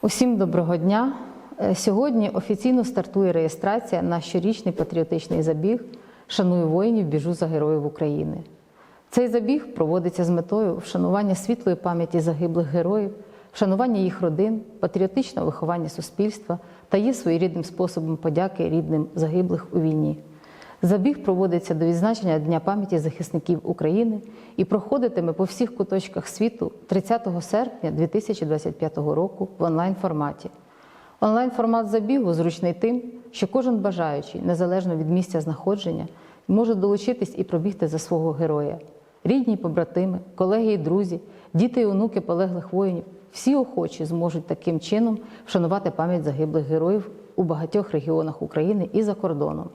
Усім доброго дня. Е, Сьогодні офіційно стартує реєстрація на щорічний патріотичний забіг Шаную воїнів, біжу за героїв України. Цей забіг проводиться з метою вшанування світлої пам'яті загиблих героїв, вшанування їх родин, патріотичного виховання суспільства та є своєрідним способом подяки рідним загиблих у війні. Забіг проводиться до відзначення Дня пам'яті захисників України і проходитиме по всіх куточках світу 30 серпня 2025 року в онлайн-форматі. Онлайн-формат забігу зручний тим, що кожен бажаючий, незалежно від місця знаходження, може долучитись і пробігти за свого героя. Рідні, побратими, колеги і друзі, діти і онуки полеглих воїнів всі охочі зможуть таким чином вшанувати пам'ять загиблих героїв у багатьох регіонах України і за кордоном.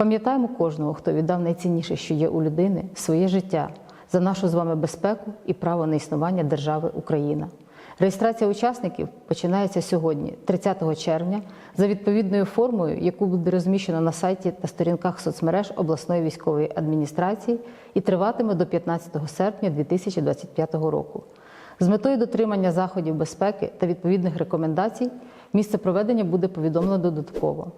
Пам'ятаємо кожного, хто віддав найцінніше, що є у людини, своє життя за нашу з вами безпеку і право на існування держави Україна. Реєстрація учасників починається сьогодні, 30 червня, за відповідною формою, яку буде розміщено на сайті та сторінках соцмереж обласної військової адміністрації і триватиме до 15 серпня 2025 року. З метою дотримання заходів безпеки та відповідних рекомендацій місце проведення буде повідомлено додатково.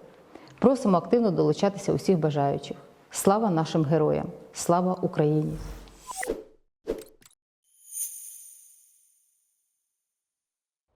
Просимо активно долучатися усіх бажаючих. Слава нашим героям! Слава Україні!